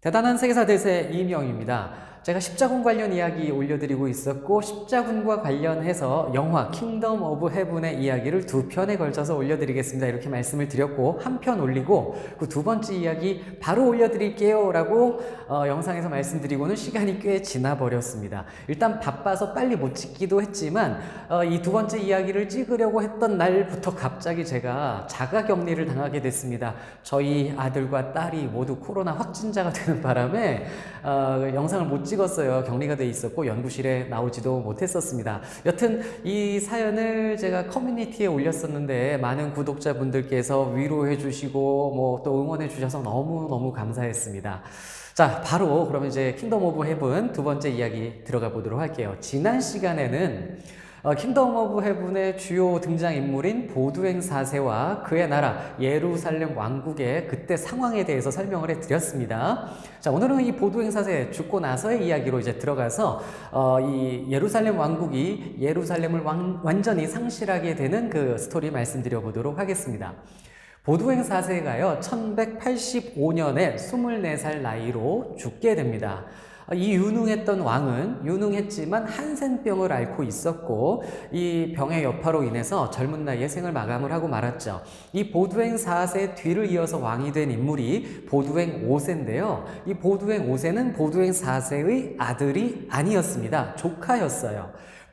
대단한 세계사 대세 이명입니다. 제가 십자군 관련 이야기 올려드리고 있었고 십자군과 관련해서 영화 킹덤 오브 헤븐의 이야기를 두 편에 걸쳐서 올려드리겠습니다. 이렇게 말씀을 드렸고 한 편 올리고 그 두 번째 이야기 바로 올려드릴게요 라고 어, 영상에서 말씀드리고는 시간이 꽤 지나 버렸습니다. 일단 바빠서 빨리 못 찍기도 했지만 어, 이 두 번째 이야기를 찍으려고 했던 날부터 갑자기 제가 자가격리를 당하게 됐습니다. 저희 아들과 딸이 모두 코로나 확진자가 되는 바람에 어, 영상을 못 찍었어요. 격리가 돼 있었고 연구실에 나오지도 못했었습니다. 여튼 이 사연을 제가 커뮤니티에 올렸었는데 많은 구독자분들께서 위로해 주시고 뭐 또 응원해 주셔서 너무너무 감사했습니다. 자, 바로 그러면 이제 킹덤 오브 헤븐 두 번째 이야기 들어가 보도록 할게요. 지난 시간에는 어, 킹덤 오브 헤븐의 주요 등장인물인 보두행 4세와 그의 나라 예루살렘 왕국의 그때 상황에 대해서 설명을 해드렸습니다. 자, 오늘은 이 보두행 4세 죽고 나서의 이야기로 이제 들어가서 어, 이 예루살렘 왕국이 예루살렘을 왕- 완전히 상실하게 되는 그 스토리 말씀드려 보도록 하겠습니다. 보두행 4세가요, 1185년에 24살 나이로 죽게 됩니다. 이 유능했던 왕은 유능했지만 한센병을 앓고 있었고 이 병의 여파로 인해서 젊은 나이에 생을 마감을 하고 말았죠. 이 보두행 4세 뒤를 이어서 왕이 된 인물이 보두행 5세인데요. 이 보두행 5세는 보두행 4세의 아들이 아니었습니다. 조카였어요.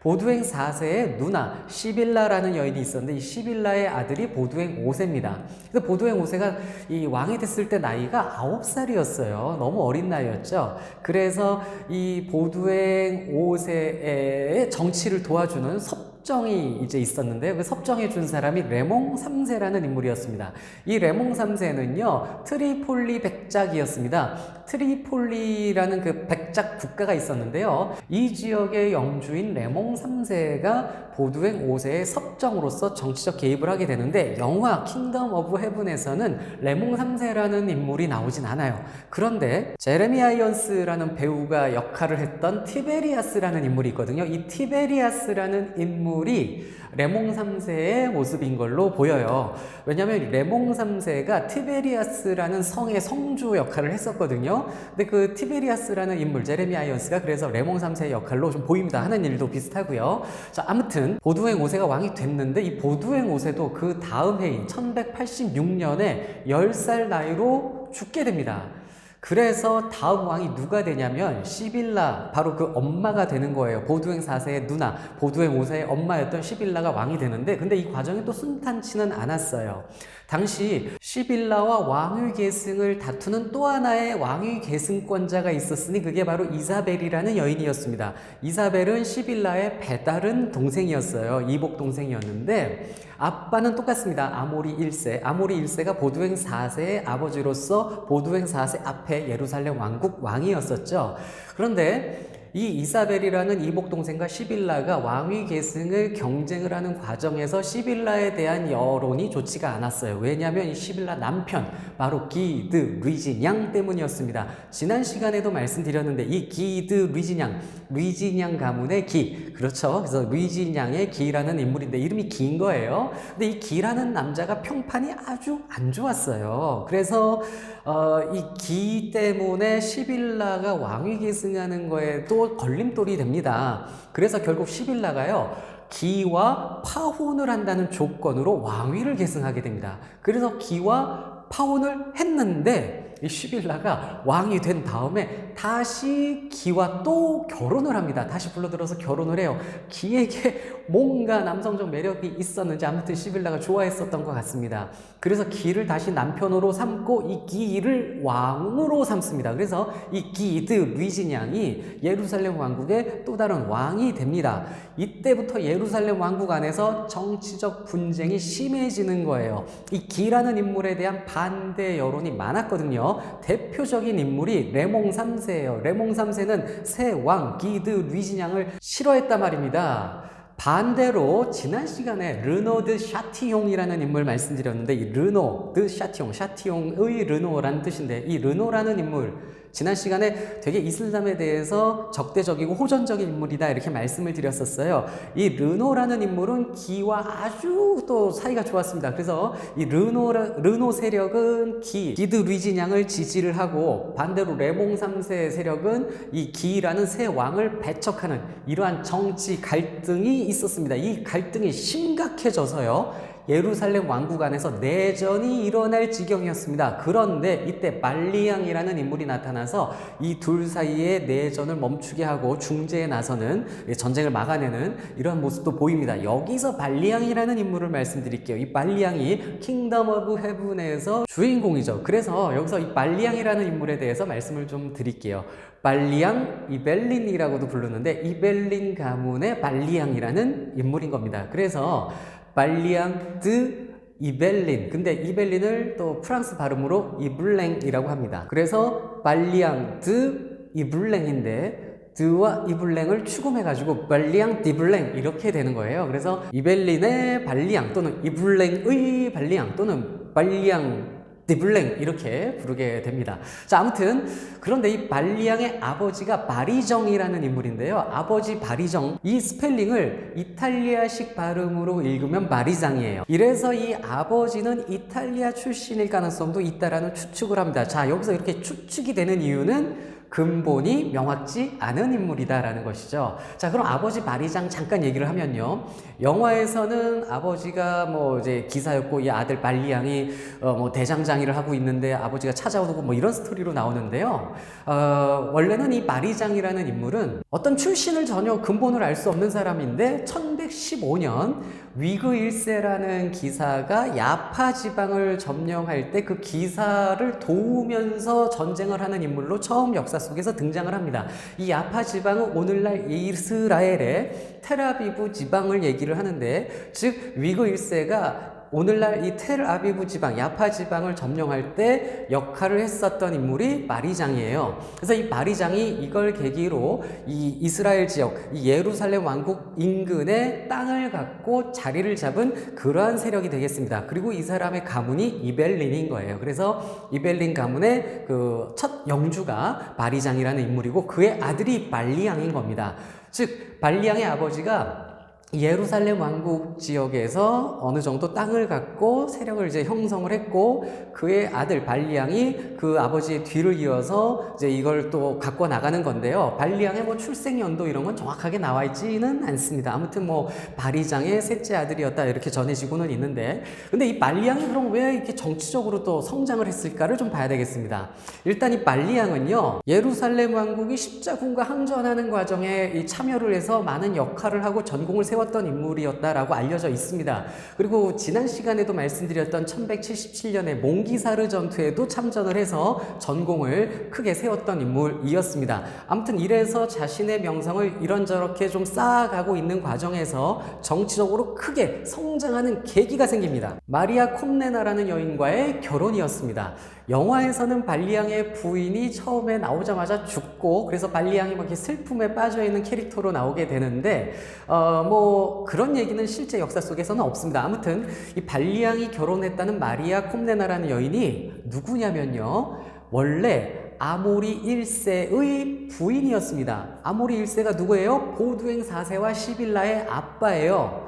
보두행 4세의 누나 시빌라라는 여인이 있었는데 이 시빌라의 아들이 보두행 5세입니다. 그래서 보두행 5세가 이 왕이 됐을 때 나이가 9살이었어요. 너무 어린 나이였죠. 그래서 이 보두행 5세의 정치를 도와주는 섭정이 이제 있었는데요. 그 섭정해 준 사람이 레몽 3세라는 인물이었습니다. 이 레몽 3세는요, 트리폴리 백작이었습니다. 트리폴리라는 그 백작 국가가 있었는데요. 이 지역의 영주인 레몽 3세가 보두행 5세의 섭정으로서 정치적 개입을 하게 되는데 영화 킹덤 오브 헤븐에서는 레몽 3세라는 인물이 나오진 않아요. 그런데 제레미 아이언스라는 배우가 역할을 했던 티베리아스라는 인물이 있거든요. 이 티베리아스라는 인물이 레몽 3세의 모습인 걸로 보여요. 왜냐하면 레몽 3세가 티베리아스라는 성의 성주 역할을 했었거든요. 근데 그 티베리아스라는 인물, 제레미 아이언스가 그래서 레몽 3세의 역할로 좀 보입니다. 하는 일도 비슷하고요. 자, 아무튼 보두행 5세가 왕이 됐는데 이 보두행 5세도 그 다음 해인 1186년에 10살 나이로 죽게 됩니다. 그래서 다음 왕이 누가 되냐면 시빌라 바로 그 엄마가 되는 거예요. 보두행 4세의 누나, 보두행 5세의 엄마였던 시빌라가 왕이 되는데 근데 이 과정이 또 순탄치는 않았어요. 당시 시빌라와 왕위 계승을 다투는 또 하나의 왕위 계승권자가 있었으니 그게 바로 이사벨이라는 여인이었습니다. 이사벨은 시빌라의 배다른 동생이었어요. 이복 동생이었는데 아빠는 똑같습니다. 아모리 1세. 아모리 1세가 보두행 4세의 아버지로서 보두행 4세 앞에 예루살렘 왕국 왕이었었죠. 그런데 이 이사벨이라는 이복 동생과 시빌라가 왕위 계승을 경쟁을 하는 과정에서 시빌라에 대한 여론이 좋지가 않았어요. 왜냐하면 이 시빌라 남편 바로 기드 리진양 때문이었습니다. 지난 시간에도 말씀드렸는데 이 기드 리진양, 리진양 가문의 기 그렇죠. 그래서 리진양의 기라는 인물인데 이름이 기인 거예요. 근데 이 기라는 남자가 평판이 아주 안 좋았어요. 그래서 어, 이 기 때문에 시빌라가 왕위 계승하는 거에 도 걸림돌이 됩니다. 그래서 결국 시빌라가요. 기와 파혼을 한다는 조건으로 왕위를 계승하게 됩니다. 그래서 기와 파혼을 했는데 이 시빌라가 왕이 된 다음에 다시 기와 또 결혼을 합니다. 다시 불러들어서 결혼을 해요. 기에게 뭔가 남성적 매력이 있었는지 아무튼 시빌라가 좋아했었던 것 같습니다. 그래서 기를 다시 남편으로 삼고 이 기를 왕으로 삼습니다. 그래서 이 기드 리진양이 예루살렘 왕국의 또 다른 왕이 됩니다. 이때부터 예루살렘 왕국 안에서 정치적 분쟁이 심해지는 거예요. 이 기라는 인물에 대한 반대 여론이 많았거든요. 대표적인 인물이 레몽 3세예요. 레몽 3세는 새 왕 기드 리진양을 싫어했단 말입니다. 반대로 지난 시간에 르노드 샤티용이라는 인물 말씀드렸는데 이 르노드 샤티용, 샤티용의 르노라는 뜻인데 이 르노라는 인물 지난 시간에 되게 이슬람에 대해서 적대적이고 호전적인 인물이다 이렇게 말씀을 드렸었어요. 이 르노라는 인물은 기와 아주 또 사이가 좋았습니다. 그래서 이 르노 르노 세력은 기 기드 리진양을 지지를 하고 반대로 레몽 3세 세력은 이 기라는 새 왕을 배척하는 이러한 정치 갈등이 있었습니다. 이 갈등이 심각해져서요. 예루살렘 왕국 안에서 내전이 일어날 지경이었습니다. 그런데 이때 발리앙이라는 인물이 나타나서 이 둘 사이의 내전을 멈추게 하고 중재에 나서는 전쟁을 막아내는 이러한 모습도 보입니다. 여기서 발리앙이라는 인물을 말씀드릴게요. 이 발리앙이 킹덤 오브 헤븐에서 주인공이죠. 그래서 여기서 이 발리앙이라는 인물에 대해서 말씀을 좀 드릴게요. 발리앙 이벨린이라고도 부르는데 이벨린 가문의 발리앙이라는 인물인 겁니다. 그래서 발리앙 드 이벨린. 근데 이벨린을 또 프랑스 발음으로 이블랭이라고 합니다. 그래서 발리앙 드 이블랭인데 드와 이블랭을 추금해가지고 발리앙 디블랭 이렇게 되는 거예요. 그래서 이벨린의 발리앙 또는 이블랭의 발리앙 또는 발리앙 디블랭 이렇게 부르게 됩니다. 자 아무튼 그런데 이 발리앙의 아버지가 바리정이라는 인물인데요. 아버지 바리정 이 스펠링을 이탈리아식 발음으로 읽으면 바리장이에요. 이래서 이 아버지는 이탈리아 출신일 가능성도 있다라는 추측을 합니다. 자 여기서 이렇게 추측이 되는 이유는 근본이 명확지 않은 인물이다라는 것이죠. 자, 그럼 아버지 바리장 잠깐 얘기를 하면요. 영화에서는 아버지가 뭐 이제 기사였고 이 아들 발리양이 어 뭐 대장장이를 하고 있는데 아버지가 찾아오고 뭐 이런 스토리로 나오는데요. 어, 원래는 이 바리장이라는 인물은 어떤 출신을 전혀 근본을 알 수 없는 사람인데 1115년 위그 1세라는 기사가 야파 지방을 점령할 때 그 기사를 도우면서 전쟁을 하는 인물로 처음 역사 속에서 등장을 합니다. 이 야파 지방은 오늘날 이스라엘의 테라비브 지방을 얘기를 하는데 즉 위그 1세가 오늘날 이 텔아비브 지방, 야파 지방을 점령할 때 역할을 했었던 인물이 마리장이에요. 그래서 이 마리장이 이걸 계기로 이 이스라엘 지역, 이 예루살렘 왕국 인근에 땅을 갖고 자리를 잡은 그러한 세력이 되겠습니다. 그리고 이 사람의 가문이 이벨린인 거예요. 그래서 이벨린 가문의 그 첫 영주가 마리장이라는 인물이고 그의 아들이 발리앙인 겁니다. 즉 발리앙의 아버지가 예루살렘 왕국 지역에서 어느 정도 땅을 갖고 세력을 이제 형성을 했고 그의 아들 발리앙이 그 아버지의 뒤를 이어서 이제 이걸 또 갖고 나가는 건데요. 발리앙의 뭐 출생 연도 이런 건 정확하게 나와 있지는 않습니다. 아무튼 뭐 바리장의 셋째 아들이었다 이렇게 전해지고는 있는데 근데 이 발리앙이 그럼 왜 이렇게 정치적으로 또 성장을 했을까를 좀 봐야 되겠습니다. 일단 이 발리앙은요. 예루살렘 왕국이 십자군과 항전하는 과정에 이 참여를 해서 많은 역할을 하고 전공을 세웠 세웠던 인물이었다라고 알려져 있습니다. 그리고 지난 시간에도 말씀드렸던 1177년의 몽기사르 전투에도 참전을 해서 전공을 크게 세웠던 인물이었습니다. 아무튼 이래서 자신의 명성을 이런저렇게 좀 쌓아가고 있는 과정에서 정치적으로 크게 성장하는 계기가 생깁니다. 마리아 콤네나라는 여인과의 결혼이었습니다. 영화에서는 발리앙의 부인이 처음에 나오자마자 죽고 그래서 발리앙이 막 이렇게 슬픔에 빠져 있는 캐릭터로 나오게 되는데 어뭐 그런 얘기는 실제 역사 속에서는 없습니다. 아무튼 이 발리앙이 결혼했다는 마리아 콤네나라는 여인이 누구냐면요. 원래 아모리 1세의 부인이었습니다. 아모리 1세가 누구예요? 보두행 4세와 시빌라의 아빠예요.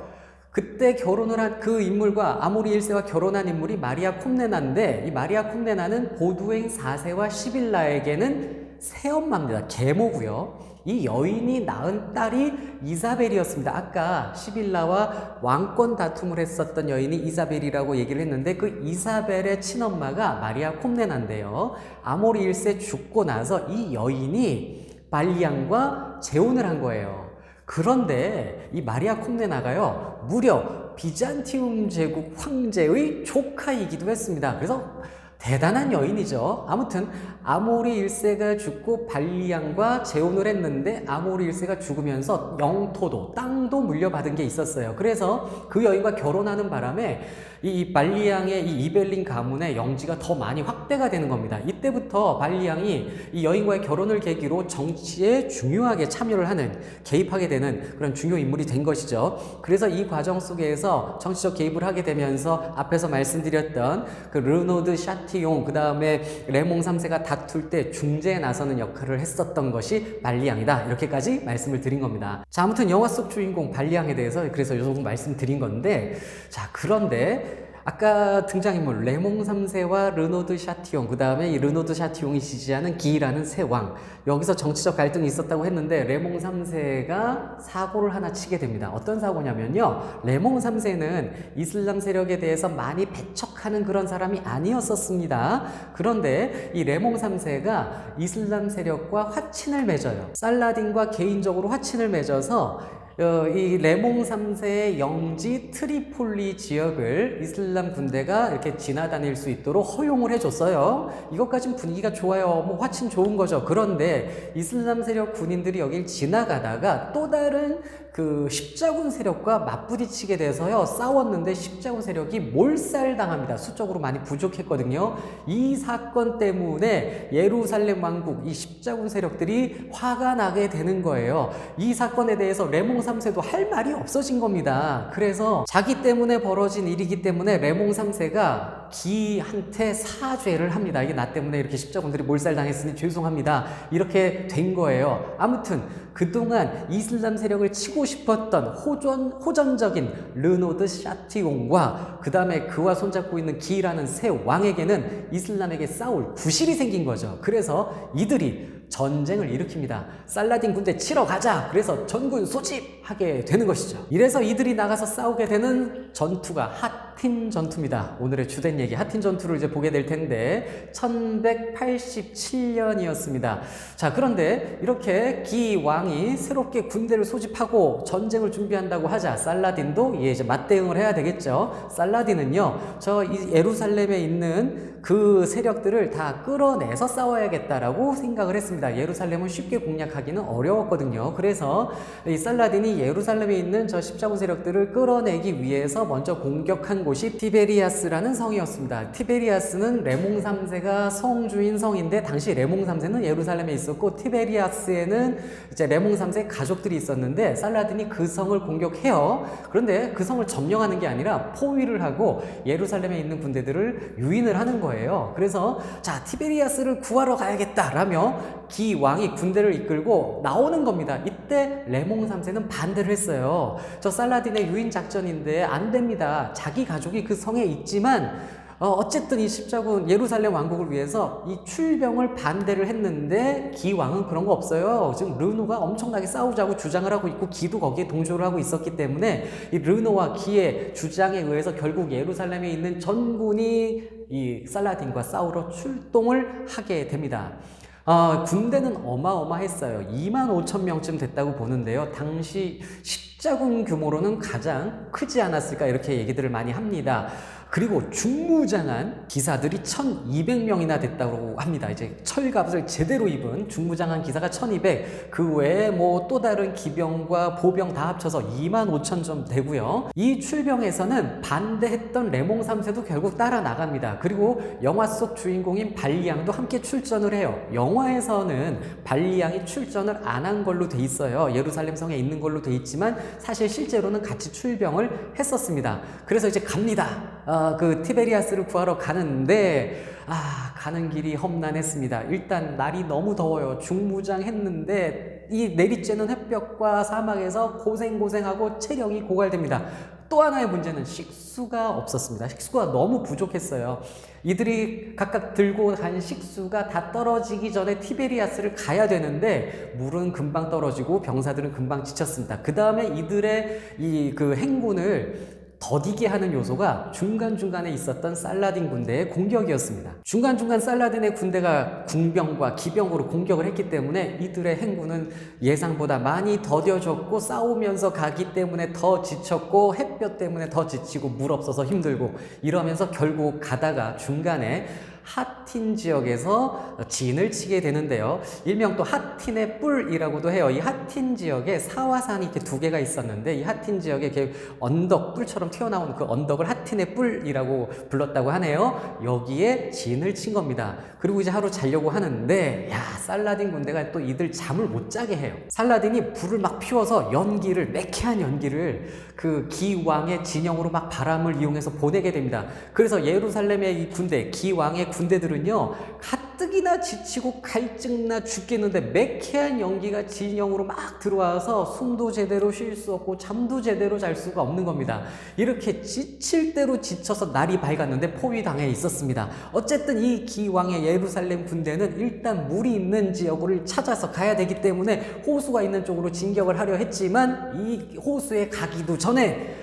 그때 결혼을 한 그 인물과 아모리 1세와 결혼한 인물이 마리아 콤네나인데 이 마리아 콤네나는 보두행 4세와 시빌라에게는 새엄마입니다. 계모고요. 이 여인이 낳은 딸이 이사벨이었습니다. 아까 시빌라와 왕권 다툼을 했었던 여인이 이사벨이라고 얘기를 했는데 그 이사벨의 친엄마가 마리아 콤네나인데요. 아모리 1세 죽고 나서 이 여인이 발리앙과 재혼을 한 거예요. 그런데 이 마리아 콤네나가요, 무려 비잔티움 제국 황제의 조카이기도 했습니다. 그래서 대단한 여인이죠. 아무튼 아모리 1세가 죽고 발리앙과 재혼을 했는데 아모리 1세가 죽으면서 영토도 땅도 물려받은 게 있었어요. 그래서 그 여인과 결혼하는 바람에 이 발리앙의 이 이벨린 가문의 영지가 더 많이 확대가 되는 겁니다. 이 이때부터 발리양이 이 여인과의 결혼을 계기로 정치에 중요하게 참여를 하는 개입하게 되는 그런 중요 인물이 된 것이죠. 그래서 이 과정 속에서 정치적 개입을 하게 되면서 앞에서 말씀드렸던 그 르노드 샤 티용 그 다음에 레몽 3세가 다툴 때 중재에 나서는 역할을 했었던 것이 발리양이다 이렇게까지 말씀을 드린 겁니다. 자 아무튼 영화 속 주인공 발리양에 대해서 그래서 요 정도 말씀드린 건데 자 그런데 아까 등장인물 레몽 3세와 르노드 샤티용 그 다음에 이 르노드 샤티용이 지지하는 기라는 세 왕. 여기서 정치적 갈등이 있었다고 했는데 레몽 3세가 사고를 하나 치게 됩니다. 어떤 사고냐면요. 레몽 3세는 이슬람 세력에 대해서 많이 배척하는 그런 사람이 아니었었습니다. 그런데 이 레몽 3세가 이슬람 세력과 화친을 맺어요. 살라딘과 개인적으로 화친을 맺어서 어, 이 레몽 3세의 영지 트리폴리 지역을 이슬람 군대가 이렇게 지나다닐 수 있도록 허용을 해줬어요. 이것까진 분위기가 좋아요. 뭐 화친 좋은 거죠. 그런데 이슬람 세력 군인들이 여길 지나가다가 또 다른 그 십자군 세력과 맞부딪히게 돼서요. 싸웠는데 십자군 세력이 몰살당합니다. 수적으로 많이 부족했거든요. 이 사건 때문에 예루살렘 왕국, 이 십자군 세력들이 화가 나게 되는 거예요. 이 사건에 대해서 레몽 3세도 할 말이 없어진 겁니다. 그래서 자기 때문에 벌어진 일이기 때문에 레몽 3세가 기한테 사죄를 합니다. 이게 나 때문에 이렇게 십자군들이 몰살당했으니 죄송합니다. 이렇게 된 거예요. 아무튼 그동안 이슬람 세력을 치고 싶었던 호전, 호전적인 르노드 샤티용과 그 다음에 그와 손잡고 있는 기라는 새 왕에게는 이슬람에게 싸울 구실이 생긴 거죠. 그래서 이들이 전쟁을 일으킵니다. 살라딘 군대 치러 가자. 그래서 전군 소집하게 되는 것이죠. 이래서 이들이 나가서 싸우게 되는 전투가 하틴 전투입니다. 오늘의 주된 얘기 하틴 전투를 이제 보게 될 텐데 1187년이었습니다. 자, 그런데 이렇게 기 왕이 새롭게 군대를 소집하고 전쟁을 준비한다고 하자 살라딘도 예, 이제 맞대응을 해야 되겠죠. 살라딘은요. 저이 예루살렘에 있는 그 세력들을 다 끌어내서 싸워야겠다라고 생각을 했습니다. 예루살렘은 쉽게 공략하기는 어려웠거든요. 그래서 이 살라딘이 예루살렘에 있는 저 십자군 세력들을 끌어내기 위해서 먼저 공격한 곳이 티베리아스라는 성이었습니다. 티베리아스는 레몽 3세가 성주인 성인데 당시 레몽 3세는 예루살렘에 있었고 티베리아스에는 이제 레몽 3세 가족들이 있었는데 살라딘이 그 성을 공격해요. 그런데 그 성을 점령하는 게 아니라 포위를 하고 예루살렘에 있는 군대들을 유인을 하는 거예요. 그래서 자 티베리아스를 구하러 가야겠다라며 기 왕이 군대를 이끌고 나오는 겁니다. 이때 레몽 3세는 반대를 했어요. 저 살라딘의 유인 작전인데 안 됩니다. 자기 가족이 그 성에 있지만 어, 어쨌든 이 십자군 예루살렘 왕국을 위해서 이 출병을 반대를 했는데 기 왕은 그런 거 없어요. 지금 르노가 엄청나게 싸우자고 주장을 하고 있고 기도 거기에 동조를 하고 있었기 때문에 이 르노와 기의 주장에 의해서 결국 예루살렘에 있는 전군이 이 살라딘과 싸우러 출동을 하게 됩니다. 어, 군대는 어마어마했어요. 2만 5천 명쯤 됐다고 보는데요. 당시 십자군 규모로는 가장 크지 않았을까 이렇게 얘기들을 많이 합니다. 그리고 중무장한 기사들이 1200명이나 됐다고 합니다. 이제 철갑을 제대로 입은 중무장한 기사가 1200, 그 외에 뭐 또 다른 기병과 보병 다 합쳐서 2만 5천 좀 되고요. 이 출병에서는 반대했던 레몽 3세도 결국 따라 나갑니다. 그리고 영화 속 주인공인 발리양도 함께 출전을 해요. 영화에서는 발리양이 출전을 안 한 걸로 돼 있어요. 예루살렘 성에 있는 걸로 돼 있지만 사실 실제로는 같이 출병을 했었습니다. 그래서 이제 갑니다. 어, 그 티베리아스를 구하러 가는데 아 가는 길이 험난했습니다. 일단 날이 너무 더워요. 중무장했는데 이 내리쬐는 햇볕과 사막에서 고생 고생하고 체력이 고갈됩니다. 또 하나의 문제는 식수가 없었습니다. 식수가 너무 부족했어요. 이들이 각각 들고 간 식수가 다 떨어지기 전에 티베리아스를 가야 되는데 물은 금방 떨어지고 병사들은 금방 지쳤습니다. 그 다음에 이들의 이 그 행군을 더디게 하는 요소가 중간중간에 있었던 살라딘 군대의 공격이었습니다. 중간중간 살라딘의 군대가 궁병과 기병으로 공격을 했기 때문에 이들의 행군은 예상보다 많이 더뎌졌고 싸우면서 가기 때문에 더 지쳤고 햇볕 때문에 더 지치고 물 없어서 힘들고 이러면서 결국 가다가 중간에 하틴 지역에서 진을 치게 되는데요. 일명 또 하틴의 뿔이라고도 해요. 이 하틴 지역에 사화산이 이렇게 두 개가 있었는데 이 하틴 지역에 이렇게 언덕 뿔처럼 튀어나온 그 언덕을 하틴의 뿔이라고 불렀다고 하네요. 여기에 진을 친 겁니다. 그리고 이제 하루 자려고 하는데 야 살라딘 군대가 또 이들 잠을 못 자게 해요. 살라딘이 불을 막 피워서 연기를 매캐한 연기를 그 기왕의 진영으로 막 바람을 이용해서 보내게 됩니다. 그래서 예루살렘의 이 군대 기왕의 군대들은요 가뜩이나 지치고 갈증나 죽겠는데 매캐한 연기가 진영으로 막 들어와서 숨도 제대로 쉴 수 없고 잠도 제대로 잘 수가 없는 겁니다. 이렇게 지칠 대로 지쳐서 날이 밝았는데 포위당해 있었습니다. 어쨌든 이 기왕의 예루살렘 군대는 일단 물이 있는 지역을 찾아서 가야 되기 때문에 호수가 있는 쪽으로 진격을 하려 했지만 이 호수에 가기도 전에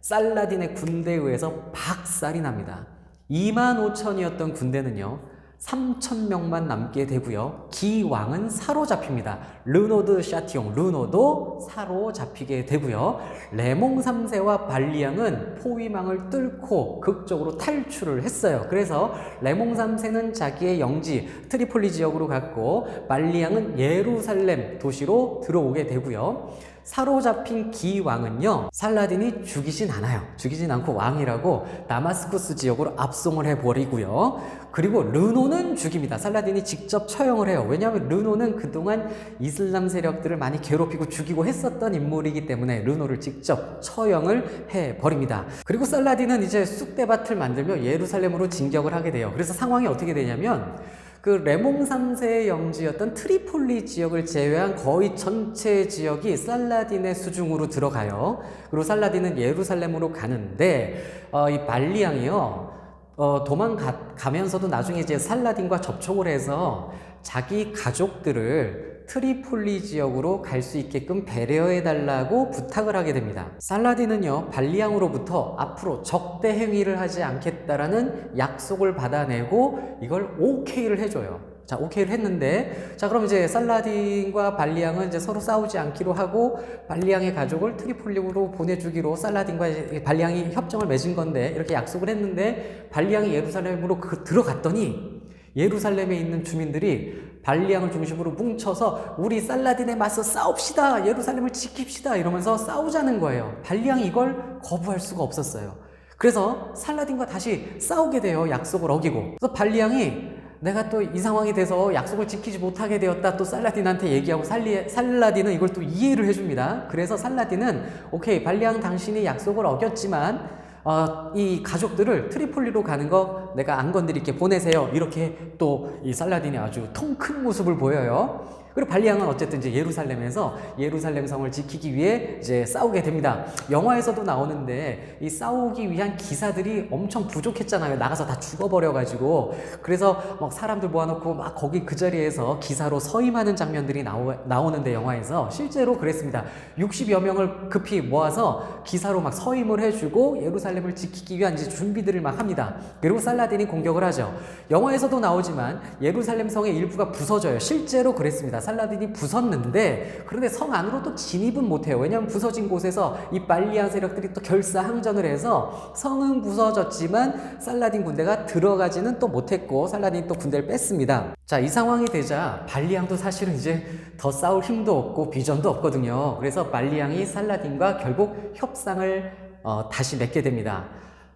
살라딘의 군대에 의해서 박살이 납니다. 2만 5천이었던 군대는요. 3천 명만 남게 되고요. 기왕은 사로잡힙니다. 르노드 샤티용 르노도 사로잡히게 되고요. 레몽 3세와 발리앙은 포위망을 뚫고 극적으로 탈출을 했어요. 그래서 레몽 3세는 자기의 영지 트리폴리 지역으로 갔고 발리앙은 예루살렘 도시로 들어오게 되고요. 사로잡힌 기왕은요 살라딘이 죽이진 않아요. 죽이진 않고 왕이라고 다마스쿠스 지역으로 압송을 해버리고요. 그리고 르노는 죽입니다. 살라딘이 직접 처형을 해요. 왜냐하면 르노는 그동안 이슬람 세력들을 많이 괴롭히고 죽이고 했었던 인물이기 때문에 르노를 직접 처형을 해버립니다. 그리고 살라딘은 이제 쑥대밭을 만들며 예루살렘으로 진격을 하게 돼요. 그래서 상황이 어떻게 되냐면 그 레몽 3세의 영지였던 트리폴리 지역을 제외한 거의 전체 지역이 살라딘의 수중으로 들어가요. 그리고 살라딘은 예루살렘으로 가는데 어, 이 발리앙이요. 어, 도망가면서도 나중에 이제 살라딘과 접촉을 해서 자기 가족들을 트리폴리 지역으로 갈 수 있게끔 배려해 달라고 부탁을 하게 됩니다. 살라딘은요, 발리앙으로부터 앞으로 적대 행위를 하지 않겠다라는 약속을 받아내고 이걸 오케이를 해줘요. 자, 오케이를 했는데, 자, 그럼 이제 살라딘과 발리앙은 이제 서로 싸우지 않기로 하고, 발리앙의 가족을 트리폴리로 보내주기로 살라딘과 발리앙이 협정을 맺은 건데, 이렇게 약속을 했는데, 발리앙이 예루살렘으로 그 들어갔더니, 예루살렘에 있는 주민들이 발리앙을 중심으로 뭉쳐서 우리 살라딘에 맞서 싸웁시다. 예루살렘을 지킵시다. 이러면서 싸우자는 거예요. 발리앙이 이걸 거부할 수가 없었어요. 그래서 살라딘과 다시 싸우게 돼요. 약속을 어기고. 그래서 발리앙이 내가 또 이 상황이 돼서 약속을 지키지 못하게 되었다. 또 살라딘한테 얘기하고 살리, 살라딘은 이걸 또 이해를 해줍니다. 그래서 살라딘은 오케이 발리앙 당신이 약속을 어겼지만 어, 이 가족들을 트리폴리로 가는 거 내가 안 건드릴게 보내세요. 이렇게 또 이 살라딘이 아주 통 큰 모습을 보여요. 그리고 발리앙은 어쨌든 이제 예루살렘에서 예루살렘 성을 지키기 위해 이제 싸우게 됩니다. 영화에서도 나오는데 이 싸우기 위한 기사들이 엄청 부족했잖아요. 나가서 다 죽어버려가지고 그래서 막 사람들 모아놓고 막 거기 그 자리에서 기사로 서임하는 장면들이 나오, 나오는데 영화에서 실제로 그랬습니다. 60여 명을 급히 모아서 기사로 막 서임을 해주고 예루살렘을 지키기 위한 이제 준비들을 막 합니다. 그리고 살라딘이 공격을 하죠. 영화에서도 나오지만 예루살렘 성의 일부가 부서져요. 실제로 그랬습니다. 살라딘이 부쉈는데 그런데 성 안으로 또 진입은 못해요. 왜냐하면 부서진 곳에서 이 발리안 세력들이 또 결사항전을 해서 성은 부서졌지만 살라딘 군대가 들어가지는 또 못했고 살라딘이 또 군대를 뺐습니다. 자, 이 상황이 되자 발리앙도 사실은 이제 더 싸울 힘도 없고 비전도 없거든요. 그래서 발리앙이 살라딘과 결국 협상을 어, 다시 맺게 됩니다.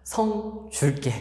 성 줄게.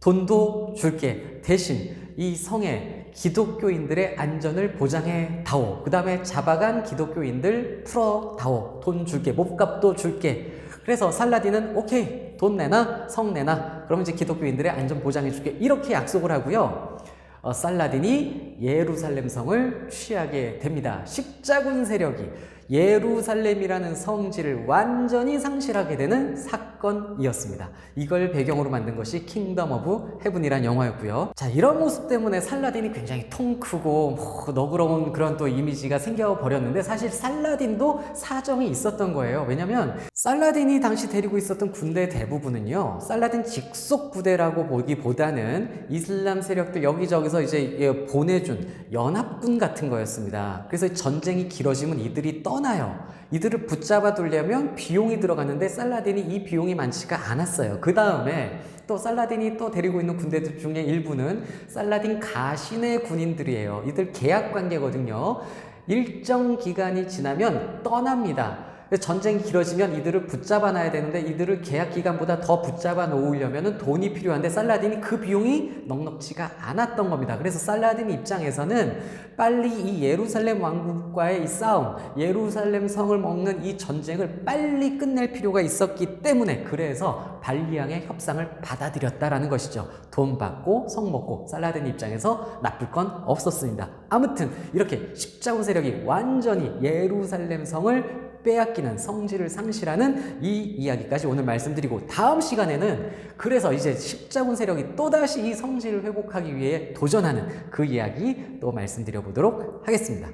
돈도 줄게. 대신 이 성에 기독교인들의 안전을 보장해 다오. 그 다음에 잡아간 기독교인들 풀어 다오. 돈 줄게. 몸값도 줄게. 그래서 살라딘은 오케이. 돈 내놔. 성 내놔. 그럼 이제 기독교인들의 안전 보장해 줄게. 이렇게 약속을 하고요. 어, 살라딘이 예루살렘 성을 취하게 됩니다. 십자군 세력이 예루살렘이라는 성지를 완전히 상실하게 되는 사건이었습니다. 이걸 배경으로 만든 것이 킹덤 오브 헤븐이란 영화였고요. 자, 이런 모습 때문에 살라딘이 굉장히 통 크고 뭐 너그러운 그런 또 이미지가 생겨 버렸는데 사실 살라딘도 사정이 있었던 거예요. 왜냐면 살라딘이 당시 데리고 있었던 군대 대부분은요. 살라딘 직속 부대라고 보기보다는 이슬람 세력들 여기저기서 이제 보내준 연합군 같은 거였습니다. 그래서 전쟁이 길어지면 이들이 떠 나요. 이들을 붙잡아 두려면 비용이 들어가는데 살라딘이 이 비용이 많지가 않았어요. 그 다음에 또 살라딘이 또 데리고 있는 군대들 중에 일부는 살라딘 가신의 군인들이에요. 이들 계약 관계거든요. 일정 기간이 지나면 떠납니다. 전쟁이 길어지면 이들을 붙잡아 놔야 되는데 이들을 계약 기간보다 더 붙잡아 놓으려면 돈이 필요한데 살라딘이 그 비용이 넉넉지가 않았던 겁니다. 그래서 살라딘 입장에서는 빨리 이 예루살렘 왕국과의 이 싸움, 예루살렘 성을 먹는 이 전쟁을 빨리 끝낼 필요가 있었기 때문에 그래서 발리앙의 협상을 받아들였다라는 것이죠. 돈 받고 성 먹고 살라딘 입장에서 나쁠 건 없었습니다. 아무튼 이렇게 십자군 세력이 완전히 예루살렘 성을 빼앗기는 성질을 상실하는 이 이야기까지 오늘 말씀드리고 다음 시간에는 그래서 이제 십자군 세력이 또다시 이 성질을 회복하기 위해 도전하는 그 이야기 또 말씀드려 보도록 하겠습니다.